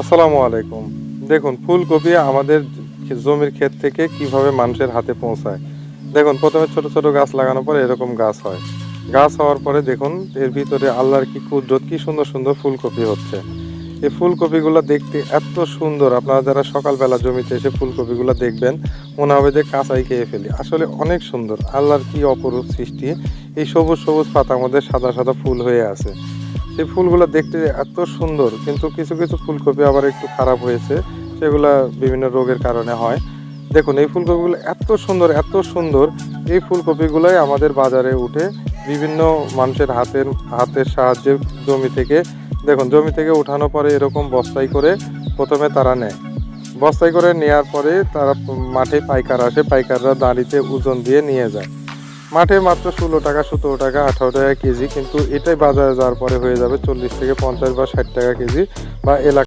আসসালামু আলাইকুম। দেখুন, ফুলকপি আমাদের জমির ক্ষেত থেকে কীভাবে মানুষের হাতে পৌঁছায়। দেখুন, প্রথমে ছোট ছোট গাছ লাগানোর পরে এরকম গাছ হয়। গাছ হওয়ার পরে দেখুন, এর ভিতরে আল্লাহর কি কুদরত, কি সুন্দর সুন্দর ফুলকপি হচ্ছে। এই ফুলকপিগুলো দেখতে এত সুন্দর। আপনারা যারা সকালবেলা জমিতে এসে ফুলকপিগুলো দেখবেন, মনে হবে যে কাঁচাই খেয়ে ফেলি। আসলে অনেক সুন্দর। আল্লাহর কি অপরূপ সৃষ্টি। এই সবুজ সবুজ পাতার মধ্যে সাদা সাদা ফুল হয়ে আছে। সেই ফুলগুলো দেখতে এত সুন্দর, কিন্তু কিছু কিছু ফুলকপি আবার একটু খারাপ হয়েছে, সেগুলা বিভিন্ন রোগের কারণে হয়। দেখুন, এই ফুলকপিগুলো এত সুন্দর এত সুন্দর, এই ফুলকপিগুলোই আমাদের বাজারে উঠে বিভিন্ন মানুষের হাতের হাতের সাহায্যে জমি থেকে, দেখুন, জমি থেকে উঠানোর পরে এরকম বস্তায় করে প্রথমে তারা নেয়। বস্তায় করে নেওয়ার পরে তারা মাঠে পাইকার আসে, পাইকাররা দাঁড়িতে ওজন দিয়ে নিয়ে যায়। মাঠে মাত্র ষোলো টাকা, সতেরো টাকা, আঠারো টাকা কেজি, কিন্তু এটাই বাজারে যাওয়ার পরে হয়ে যাবে চল্লিশ থেকে পঞ্চাশ বা ষাট টাকা কেজি বা এলাকা